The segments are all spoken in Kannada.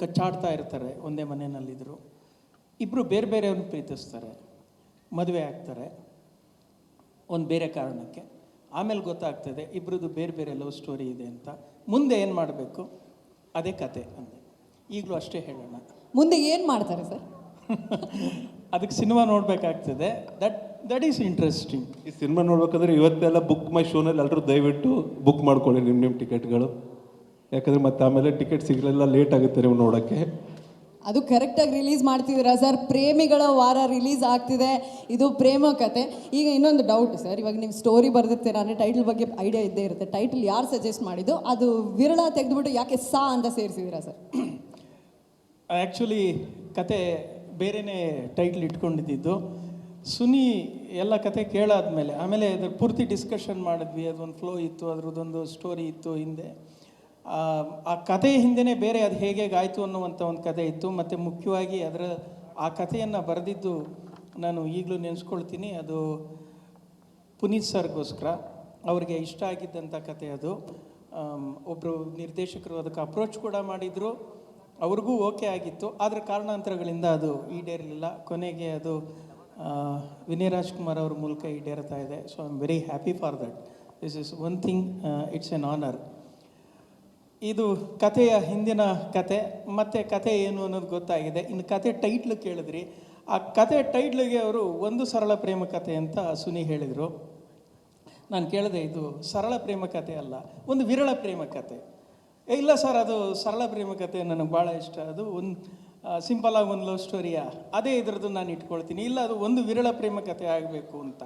ಕಚ್ಚಾಡ್ತಾ ಇರ್ತಾರೆ ಒಂದೇ ಮನೆಯಲ್ಲಿದ್ದರು ಇಬ್ಬರು ಬೇರೆ ಬೇರೆಯವ್ರನ್ನ ಪ್ರೀತಿಸ್ತಾರೆ ಮದುವೆ ಆಗ್ತಾರೆ ಒಂದು ಬೇರೆ ಕಾರಣಕ್ಕೆ. ಆಮೇಲೆ ಗೊತ್ತಾಗ್ತದೆ ಇಬ್ಬರದ್ದು ಬೇರೆ ಬೇರೆ ಲವ್ ಸ್ಟೋರಿ ಇದೆ ಅಂತ. ಮುಂದೆ ಏನು ಮಾಡಬೇಕು? ಅದೇ ಕತೆ ಅಂದೆ. ಈಗಲೂ ಅಷ್ಟೇ ಹೇಳೋಣ. ಮುಂದೆ ಏನು ಮಾಡ್ತಾರೆ ಸರ್? ಅದಕ್ಕೆ ಸಿನಿಮಾ ನೋಡಬೇಕಾಗ್ತದೆ. ದಟ್ ದಟ್ ಈಸ್ ಇಂಟ್ರೆಸ್ಟಿಂಗ್ ಈ ಸಿನಿಮಾ ನೋಡ್ಬೇಕಂದ್ರೆ ಇವತ್ತೆಲ್ಲ ಬುಕ್ ಮೈ ಶೋನಲ್ಲಿ ಎಲ್ಲರೂ ದಯವಿಟ್ಟು ಬುಕ್ ಮಾಡ್ಕೊಳ್ಳಿ ನಿಮ್ಮ ನಿಮ್ಮ ಟಿಕೆಟ್ಗಳು ಯಾಕಂದರೆ ಮತ್ತೆ ಆಮೇಲೆ ಟಿಕೆಟ್ ಸಿಗಲಿಲ್ಲ ಲೇಟ್ ಆಗುತ್ತೆ ನೀವು ನೋಡೋಕ್ಕೆ. ಅದು ಕರೆಕ್ಟಾಗಿ ರಿಲೀಸ್ ಮಾಡ್ತಿದ್ದೀರಾ ಸರ್? ಪ್ರೇಮಿಗಳ ವಾರ ರಿಲೀಸ್ ಆಗ್ತಿದೆ. ಇದು ಪ್ರೇಮ ಕತೆ. ಈಗ ಇನ್ನೊಂದು ಡೌಟ್ ಸರ್ ಇವಾಗ ನೀವು ಸ್ಟೋರಿ ಬರೆದಿರ್ತೀರಾ ಅಂದರೆ ಟೈಟಲ್ ಬಗ್ಗೆ ಐಡಿಯಾ ಇದ್ದೇ ಇರುತ್ತೆ. ಟೈಟಲ್ ಯಾರು ಸಜೆಸ್ಟ್ ಮಾಡಿದ್ದು? ಅದು ವಿರಳ ತೆಗೆದುಬಿಟ್ಟು ಯಾಕೆ ಸಾ ಅಂತ ಸೇರಿಸಿದ್ದೀರಾ ಸರ್? ಆ್ಯಕ್ಚುಲಿ ಕತೆ ಬೇರೆನೇ ಟೈಟ್ಲ್ ಇಟ್ಕೊಂಡಿದ್ದು. ಸುನಿ ಎಲ್ಲ ಕತೆ ಕೇಳಾದ್ಮೇಲೆ ಆಮೇಲೆ ಅದ್ರ ಪೂರ್ತಿ ಡಿಸ್ಕಷನ್ ಮಾಡಿದ್ವಿ. ಅದೊಂದು ಫ್ಲೋ ಇತ್ತು ಅದ್ರದ್ದೊಂದು ಸ್ಟೋರಿ ಇತ್ತು ಹಿಂದೆ. ಆ, ಕಥೆಯ ಹಿಂದೆನೆ ಬೇರೆ ಅದು ಹೇಗೆ ಆಯಿತು ಅನ್ನುವಂಥ ಒಂದು ಕಥೆ ಇತ್ತು. ಮತ್ತು ಮುಖ್ಯವಾಗಿ ಅದರ ಆ ಕಥೆಯನ್ನು ಬರೆದಿದ್ದು ನಾನು ಈಗಲೂ ನೆನೆಸ್ಕೊಳ್ತೀನಿ. ಅದು ಪುನೀತ್ ಸರ್ಗೋಸ್ಕರ. ಅವರಿಗೆ ಇಷ್ಟ ಆಗಿದ್ದಂಥ ಕತೆ ಅದು. ಒಬ್ಬರು ನಿರ್ದೇಶಕರು ಅದಕ್ಕೆ ಅಪ್ರೋಚ್ ಕೂಡ ಮಾಡಿದರು. ಅವ್ರಿಗೂ ಓಕೆ ಆಗಿತ್ತು. ಆದರೆ ಕಾರಣಾಂತರಗಳಿಂದ ಅದು ಈಡೇರಲಿಲ್ಲ. ಕೊನೆಗೆ ಅದು ವಿನಯ್ ರಾಜ್ಕುಮಾರ್ ಅವ್ರ ಮೂಲಕ ಈಡೇರ್ತಾ ಇದೆ. So I am very happy for that this is one thing it's an honour ಇದು ಕಥೆಯ ಹಿಂದಿನ ಕತೆ, ಮತ್ತು ಕತೆ ಏನು ಅನ್ನೋದು ಗೊತ್ತಾಗಿದೆ. ಇನ್ನು ಕತೆ ಟೈಟ್ಲು ಕೇಳಿದ್ರಿ. ಆ ಕತೆ ಟೈಟ್ಲಿಗೆ ಅವರು ಒಂದು ಸರಳ ಪ್ರೇಮ ಕತೆ ಅಂತ ಸುನಿ ಹೇಳಿದರು. ನಾನು ಕೇಳಿದೆ, ಇದು ಸರಳ ಪ್ರೇಮ ಕತೆ ಅಲ್ಲ, ಒಂದು ವಿರಳ ಪ್ರೇಮ ಕತೆ ಇಲ್ಲ ಸರ್ ಅದು ಸರಳ ಪ್ರೇಮ ಕತೆ ನನಗೆ ಭಾಳ ಇಷ್ಟ. ಅದು ಒಂದು ಸಿಂಪಲಾಗಿ ಒಂದು ಲವ್ ಸ್ಟೋರಿಯಾ ಅದೇ ಇದರದ್ದು ನಾನು ಇಟ್ಕೊಳ್ತೀನಿ. ಇಲ್ಲ, ಅದು ಒಂದು ವಿರಳ ಪ್ರೇಮ ಕತೆ ಆಗಬೇಕು ಅಂತ.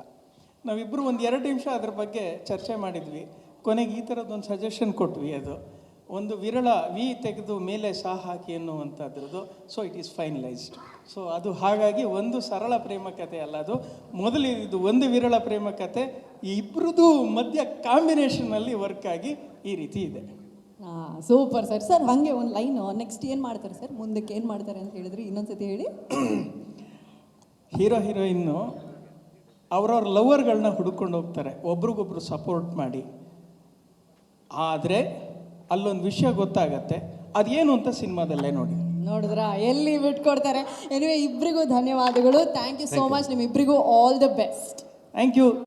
ನಾವಿಬ್ಬರು ಒಂದು ಎರಡು ನಿಮಿಷ ಅದ್ರ ಬಗ್ಗೆ ಚರ್ಚೆ ಮಾಡಿದ್ವಿ. ಕೊನೆಗೆ ಈ ಥರದ್ದೊಂದು ಸಜೆಷನ್ ಕೊಟ್ವಿ ಅದು. ಒಂದು ವಿರಳ ವಿ ತೆಗೆದು ಮೇಲೆ ಸಾ ಹಾಕಿ ಅನ್ನುವಂಥದ್ರದ್ದು so it is finalised so ಅದು ಹಾಗಾಗಿ ಒಂದು ಸರಳ ಪ್ರೇಮ ಕತೆ ಅಲ್ಲ ಅದು. ಮೊದಲು ಇದು ಒಂದು ವಿರಳ ಪ್ರೇಮ ಕತೆ ಈ ಇಬ್ಬರದು ಮಧ್ಯ ಕಾಂಬಿನೇಷನಲ್ಲಿ ವರ್ಕ್ ಆಗಿ ಈ ರೀತಿ ಇದೆ. ಸೂಪರ್ ಸರ್ ಸರ್ ಹಾಗೆ ಒಂದು ಲೈನ್ ನೆಕ್ಸ್ಟ್ ಏನು ಮಾಡ್ತಾರೆ ಸರ್ ಮುಂದಕ್ಕೆ ಏನು ಮಾಡ್ತಾರೆ ಅಂತ ಹೇಳಿದ್ರಿ? ಇನ್ನೊಂದ್ಸತಿ ಹೇಳಿ. ಹೀರೋ ಹೀರೋಯಿನ್ನು ಅವ್ರವ್ರ ಲವರ್ಗಳನ್ನ ಹುಡ್ಕೊಂಡು ಹೋಗ್ತಾರೆ. ಒಬ್ರಿಗೊಬ್ರು ಸಪೋರ್ಟ್ ಮಾಡಿ. ಆದರೆ ಅಲ್ಲೊಂದು ವಿಷಯ ಗೊತ್ತಾಗತ್ತೆ. ಅದೇನು ಅಂತ ಸಿನಿಮಾದಲ್ಲೇ ನೋಡಿ. ನೋಡಿದ್ರಾ? ಎಲ್ಲಿ ಬಿಟ್ಕೊಡ್ತಾರೆ? ಎನಿವೆ ಇಬ್ಬರಿಗೂ ಧನ್ಯವಾದಗಳು. Thank you so much ನಿಮ್ಮಿಬ್ಬರಿಗೂ all the best thank you